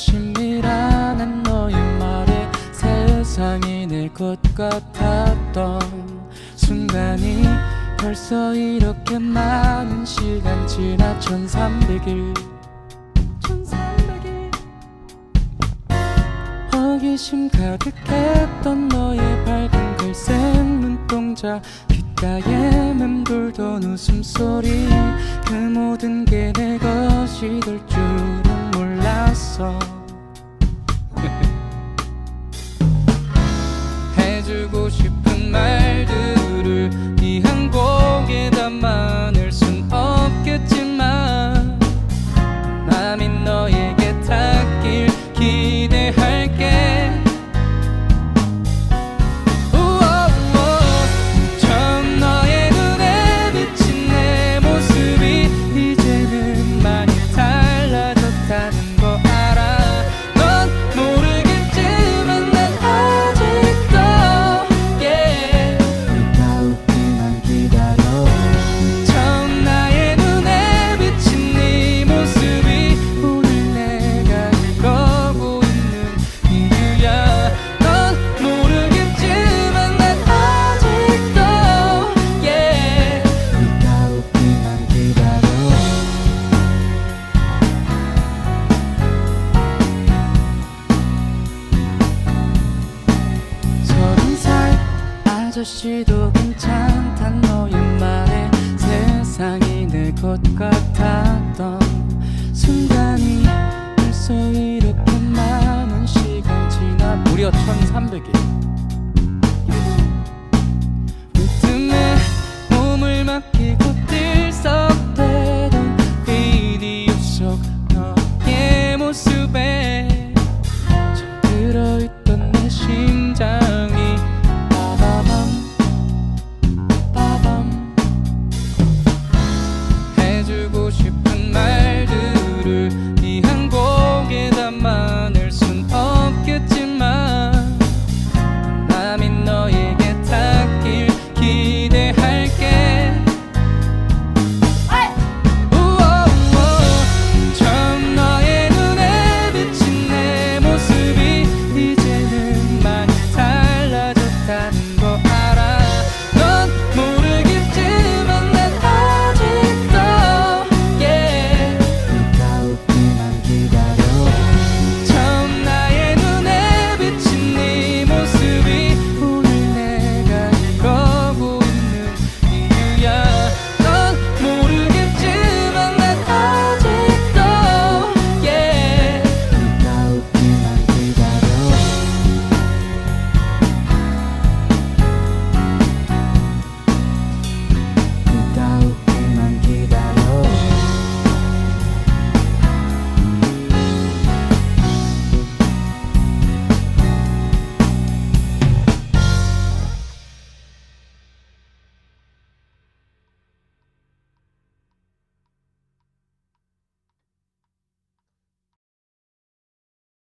것임이라는 너의 말에 세상이 내 것 같았던 순간이 벌써 이렇게 많은 시간 지나 1300일 1300일. 호기심 가득했던 너의 밝은 글색 눈동자 귓가에 맴돌던 웃음소리 그 모든 게 내 것이 될 줄 은 6시도 괜찮단 너의 말에 세상이 내 것 같았던